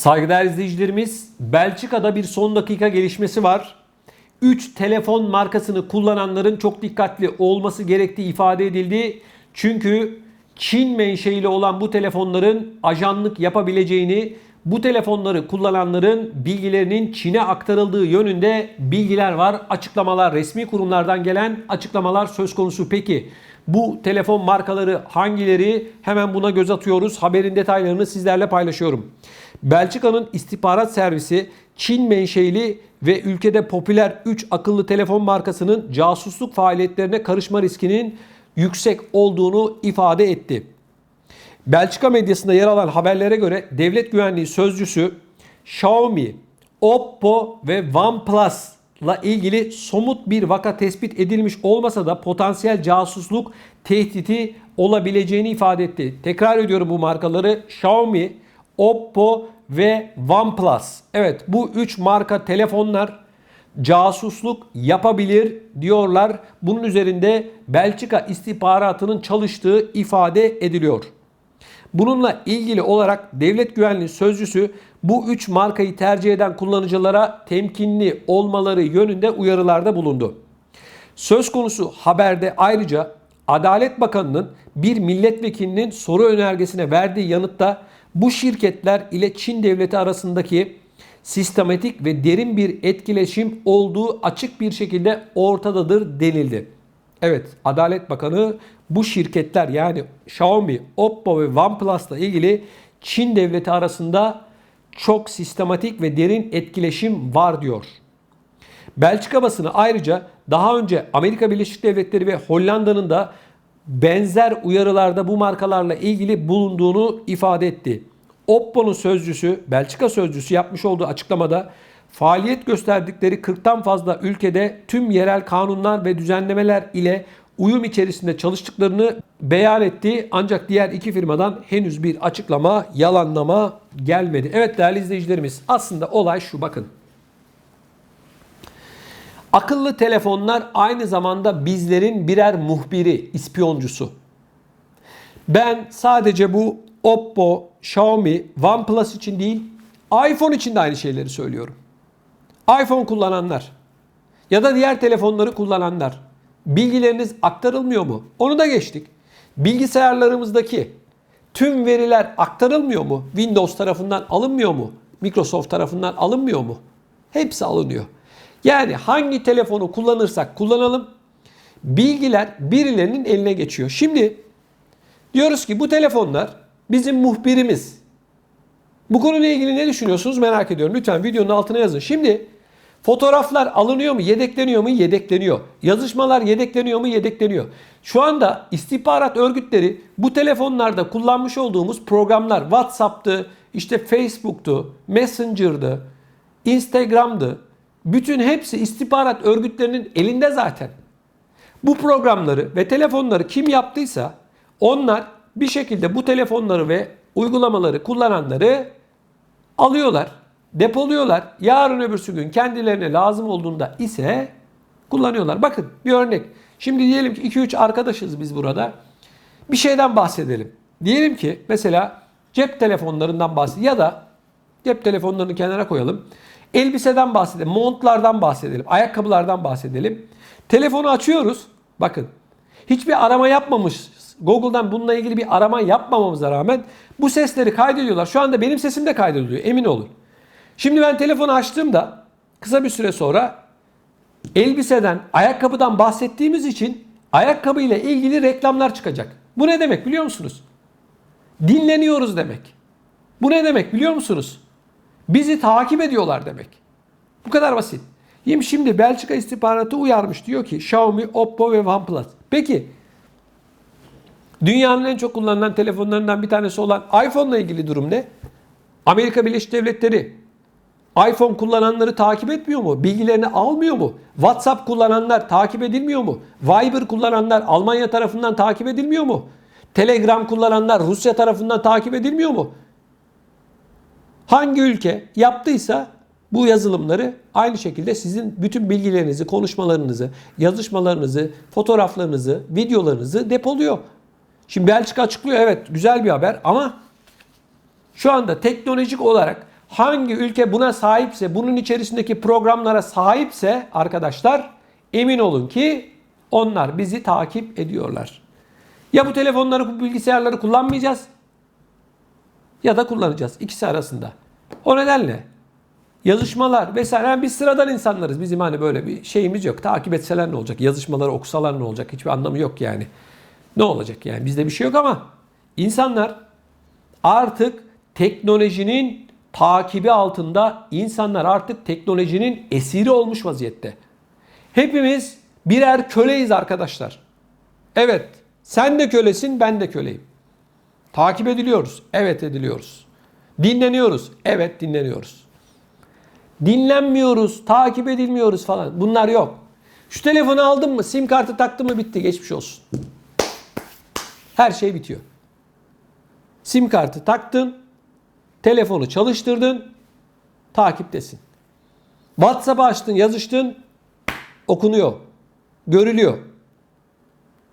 Saygıdeğer izleyicilerimiz, Belçika'da bir son dakika gelişmesi var. 3 telefon markasını kullananların çok dikkatli olması gerektiği ifade edildi. Çünkü Çin menşeili olan bu telefonların ajanlık yapabileceğini, bu telefonları kullananların bilgilerinin Çin'e aktarıldığı yönünde bilgiler var. Açıklamalar, resmi kurumlardan gelen açıklamalar söz konusu. Peki bu telefon markaları hangileri? Hemen buna göz atıyoruz. Haberin detaylarını sizlerle paylaşıyorum. Belçika'nın istihbarat servisi Çin menşeili ve ülkede popüler 3 akıllı telefon markasının casusluk faaliyetlerine karışma riskinin yüksek olduğunu ifade etti. Belçika medyasında yer alan haberlere göre devlet güvenliği sözcüsü Xiaomi, Oppo ve OnePlus ile ilgili somut bir vaka tespit edilmiş olmasa da potansiyel casusluk tehdidi olabileceğini ifade etti. Tekrar ediyorum bu markaları Xiaomi, Oppo ve OnePlus. Evet bu 3 marka telefonlar casusluk yapabilir diyorlar. Bunun üzerinde Belçika istihbaratının çalıştığı ifade ediliyor. Bununla ilgili olarak devlet güvenliği sözcüsü bu 3 markayı tercih eden kullanıcılara temkinli olmaları yönünde uyarılarda bulundu. Söz konusu haberde ayrıca Adalet Bakanı'nın bir milletvekilinin soru önergesine verdiği yanıtta bu şirketler ile Çin devleti arasındaki sistematik ve derin bir etkileşim olduğu açık bir şekilde ortadadır denildi. Evet, Adalet Bakanı bu şirketler yani Xiaomi, Oppo ve OnePlus'la ilgili Çin devleti arasında çok sistematik ve derin etkileşim var diyor. Belçika basını ayrıca daha önce Amerika Birleşik Devletleri ve Hollanda'nın da benzer uyarılarda bu markalarla ilgili bulunduğunu ifade etti. Oppo'nun sözcüsü, Belçika sözcüsü yapmış olduğu açıklamada faaliyet gösterdikleri 40'tan fazla ülkede tüm yerel kanunlar ve düzenlemeler ile uyum içerisinde çalıştıklarını beyan etti. Ancak diğer iki firmadan henüz bir açıklama, yalanlama gelmedi. Evet değerli izleyicilerimiz aslında olay şu bakın. Akıllı telefonlar aynı zamanda bizlerin birer muhbiri, ispiyoncusu. Ben sadece bu Oppo, Xiaomi, OnePlus için değil, iPhone için de aynı şeyleri söylüyorum. iPhone kullananlar ya da diğer telefonları kullananlar bilgileriniz aktarılmıyor mu? Onu da geçtik. Bilgisayarlarımızdaki tüm veriler aktarılmıyor mu? Windows tarafından alınmıyor mu? Microsoft tarafından alınmıyor mu? Hepsi alınıyor. Yani hangi telefonu kullanırsak kullanalım bilgiler birilerinin eline geçiyor. Şimdi diyoruz ki bu telefonlar bizim muhbirimiz. Bu konuyla ilgili ne düşünüyorsunuz merak ediyorum. Lütfen videonun altına yazın. Şimdi fotoğraflar alınıyor mu, yedekleniyor mu? Yedekleniyor. Yazışmalar yedekleniyor mu? Yedekleniyor. Şu anda istihbarat örgütleri bu telefonlarda kullanmış olduğumuz programlar WhatsApp'tı, işte Facebook'tu, Messenger'dı, Instagram'dı. Bütün hepsi istihbarat örgütlerinin elinde zaten. Bu programları ve telefonları kim yaptıysa onlar bir şekilde bu telefonları ve uygulamaları kullananları alıyorlar, depoluyorlar. Yarın öbürsü gün kendilerine lazım olduğunda ise kullanıyorlar. Bakın bir örnek. Şimdi diyelim ki 2-3 arkadaşız biz burada. Bir şeyden bahsedelim. Diyelim ki mesela cep telefonlarından bahsedelim ya da cep telefonlarını kenara koyalım. Elbiseden bahsedelim, montlardan bahsedelim, ayakkabılardan bahsedelim. Telefonu açıyoruz. Bakın hiçbir arama yapmamışız. Google'dan bununla ilgili bir arama yapmamamıza rağmen bu sesleri kaydediyorlar. Şu anda benim sesim de kaydediliyor emin olun. Şimdi ben telefonu açtığımda kısa bir süre sonra elbiseden, ayakkabıdan bahsettiğimiz için ayakkabı ile ilgili reklamlar çıkacak. Bu ne demek biliyor musunuz? Dinleniyoruz demek. Bu ne demek biliyor musunuz? Bizi takip ediyorlar demek. Bu kadar basit. Şimdi Belçika istihbaratı uyarmış diyor ki Xiaomi, Oppo ve OnePlus. Peki dünyanın en çok kullanılan telefonlarından bir tanesi olan iPhone ile ilgili durum ne? Amerika Birleşik Devletleri iPhone kullananları takip etmiyor mu? Bilgilerini almıyor mu? WhatsApp kullananlar takip edilmiyor mu? Viber kullananlar Almanya tarafından takip edilmiyor mu? Telegram kullananlar Rusya tarafından takip edilmiyor mu? Hangi ülke yaptıysa bu yazılımları aynı şekilde sizin bütün bilgilerinizi, konuşmalarınızı, yazışmalarınızı, fotoğraflarınızı, videolarınızı depoluyor. Şimdi Belçika açıklıyor evet güzel bir haber ama şu anda teknolojik olarak Hangi ülke buna sahipse, bunun içerisindeki programlara sahipse arkadaşlar emin olun ki onlar bizi takip ediyorlar. Ya bu telefonları, bu bilgisayarları kullanmayacağız ya da kullanacağız. İkisi arasında. O nedenle yazışmalar vesaire yani biz sıradan insanlarız. Bizim hani böyle bir şeyimiz yok. Takip etseler ne olacak? Yazışmaları okusalar ne olacak? Hiçbir anlamı yok yani. Ne olacak yani? Bizde bir şey yok ama insanlar artık teknolojinin takibi altında insanlar artık teknolojinin esiri olmuş vaziyette. Hepimiz birer köleyiz arkadaşlar. Evet, sen de kölesin, ben de köleyim. Takip ediliyoruz. Evet ediliyoruz. Dinleniyoruz. Evet dinleniyoruz. Dinlenmiyoruz, takip edilmiyoruz falan. Bunlar yok. Şu telefonu aldın mı, sim kartı taktın mı bitti, geçmiş olsun. Her şey bitiyor. Sim kartı taktın, telefonu çalıştırdın, takiptesin. WhatsApp açtın, yazıştın, okunuyor, görülüyor.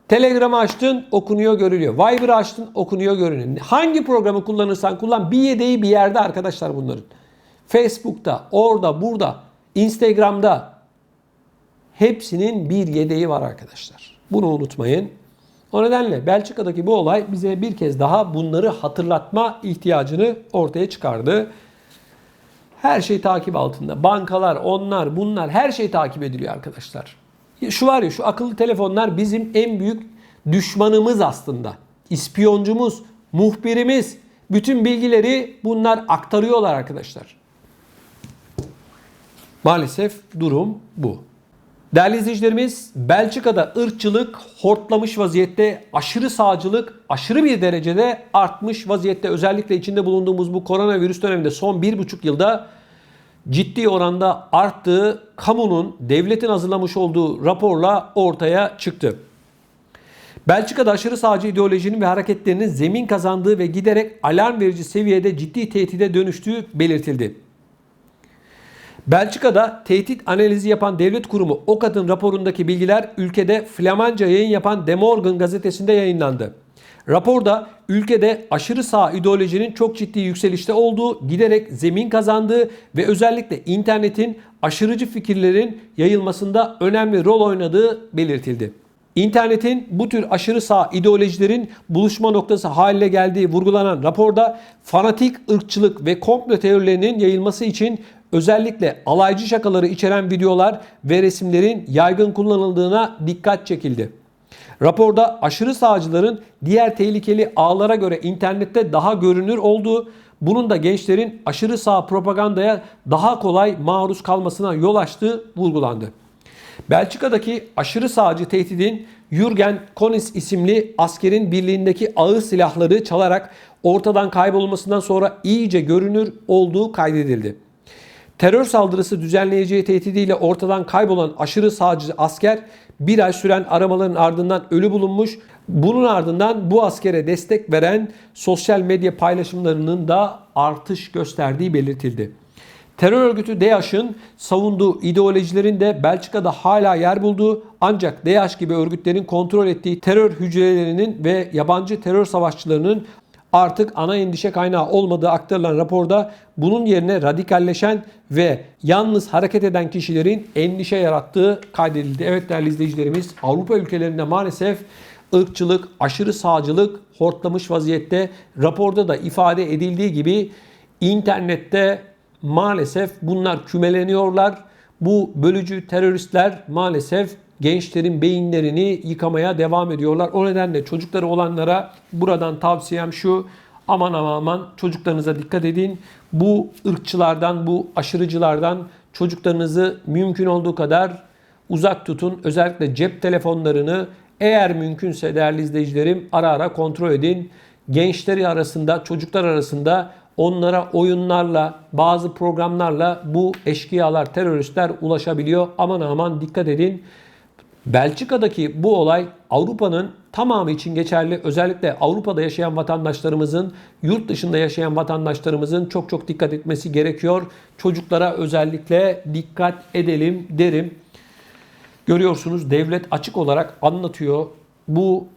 Telegram'ı açtın, okunuyor, görülüyor. Viber'ı açtın, okunuyor, görünüyor. Hangi programı kullanırsan kullan bir yedeği bir yerde arkadaşlar bunların. Facebook'ta, orada, burada, Instagram'da hepsinin bir yedeği var arkadaşlar. Bunu unutmayın. O nedenle Belçika'daki bu olay bize bir kez daha bunları hatırlatma ihtiyacını ortaya çıkardı. Her şey takip altında. Bankalar, onlar, bunlar her şey takip ediliyor arkadaşlar. Şu var ya şu akıllı telefonlar bizim en büyük düşmanımız aslında. İspiyoncumuz, muhbirimiz. Bütün bilgileri bunlar aktarıyorlar arkadaşlar. Maalesef durum bu. Değerli izleyicilerimiz, Belçika'da ırkçılık hortlamış vaziyette, aşırı sağcılık aşırı bir derecede artmış vaziyette. Özellikle içinde bulunduğumuz bu koronavirüs döneminde son bir buçuk yılda ciddi oranda arttığı kamunun, devletin hazırlamış olduğu raporla ortaya çıktı. Belçika'da aşırı sağcı ideolojinin ve hareketlerinin zemin kazandığı ve giderek alarm verici seviyede ciddi tehdide dönüştüğü belirtildi. Belçika'da tehdit analizi yapan devlet kurumu OKAD'ın raporundaki bilgiler ülkede Flamanca yayın yapan De Morgan gazetesinde yayınlandı. Raporda ülkede aşırı sağ ideolojinin çok ciddi yükselişte olduğu, giderek zemin kazandığı ve özellikle internetin aşırıcı fikirlerin yayılmasında önemli rol oynadığı belirtildi. İnternetin bu tür aşırı sağ ideolojilerin buluşma noktası haline geldiği vurgulanan raporda fanatik ırkçılık ve komplo teorilerinin yayılması için özellikle alaycı şakaları içeren videolar ve resimlerin yaygın kullanıldığına dikkat çekildi. Raporda aşırı sağcıların diğer tehlikeli ağlara göre internette daha görünür olduğu, bunun da gençlerin aşırı sağ propagandaya daha kolay maruz kalmasına yol açtığı vurgulandı. Belçika'daki aşırı sağcı tehdidin Jürgen Konis isimli askerin birliğindeki ağır silahları çalarak ortadan kaybolmasından sonra iyice görünür olduğu kaydedildi. Terör saldırısı düzenleyeceği tehdidiyle ortadan kaybolan aşırı sağcı asker bir ay süren aramaların ardından ölü bulunmuş. Bunun ardından bu askere destek veren sosyal medya paylaşımlarının da artış gösterdiği belirtildi. Terör örgütü DAEŞ'ın savunduğu ideolojilerin de Belçika'da hala yer bulduğu ancak DAEŞ gibi örgütlerin kontrol ettiği terör hücrelerinin ve yabancı terör savaşçılarının artık ana endişe kaynağı olmadığı aktarılan raporda bunun yerine radikalleşen ve yalnız hareket eden kişilerin endişe yarattığı kaydedildi. Evet değerli izleyicilerimiz Avrupa ülkelerinde maalesef ırkçılık, aşırı sağcılık hortlamış vaziyette. Raporda da ifade edildiği gibi internette maalesef bunlar kümeleniyorlar. Bu bölücü teröristler maalesef gençlerin beyinlerini yıkamaya devam ediyorlar. O nedenle çocukları olanlara buradan tavsiyem şu. Aman aman aman çocuklarınıza dikkat edin. Bu ırkçılardan, bu aşırıcılardan çocuklarınızı mümkün olduğu kadar uzak tutun. Özellikle cep telefonlarını eğer mümkünse değerli izleyicilerim ara ara kontrol edin. Gençleri arasında, çocuklar arasında onlara oyunlarla, bazı programlarla bu eşkıyalar, teröristler ulaşabiliyor. Aman aman dikkat edin. Belçika'daki bu olay Avrupa'nın tamamı için geçerli. Özellikle Avrupa'da yaşayan vatandaşlarımızın, yurt dışında yaşayan vatandaşlarımızın çok çok dikkat etmesi gerekiyor. Çocuklara özellikle dikkat edelim derim. Görüyorsunuz devlet açık olarak anlatıyor. Bu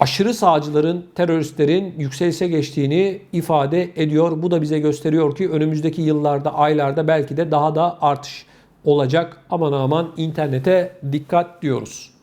aşırı sağcıların, teröristlerin yükselişe geçtiğini ifade ediyor. Bu da bize gösteriyor ki önümüzdeki yıllarda, aylarda belki de daha da artış olacak. Aman aman internete dikkat diyoruz.